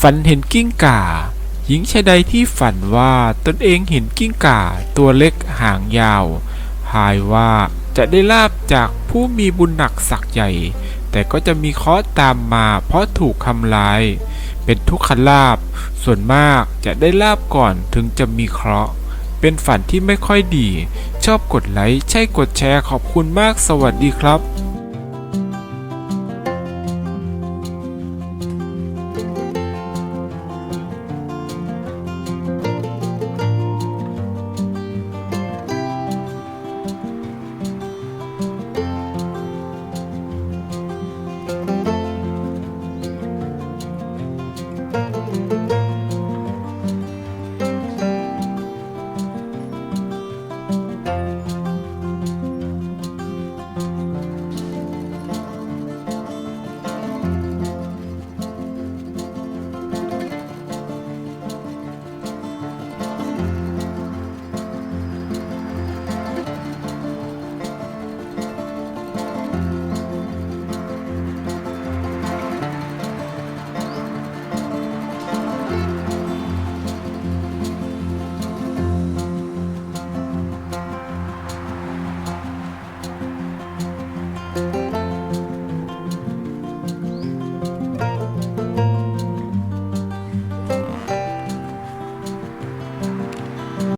ฝันเห็นกิ้งก่า หญิงชายใดที่ฝันว่าตนเองเห็นกิ้งก่าตัวเล็กหางยาว หายว่าจะได้ลาบจากผู้มีบุญหนักศักใหญ่ แต่ก็จะมีเคราะห์ตามมาเพราะถูกทำลาย เป็นทุกขลาบ ส่วนมากจะได้ลาบก่อนถึงจะมีเคราะห์ เป็นฝันที่ไม่ค่อยดี ชอบกดไลค์ ใช่กดแชร์ขอบคุณมากสวัสดีครับ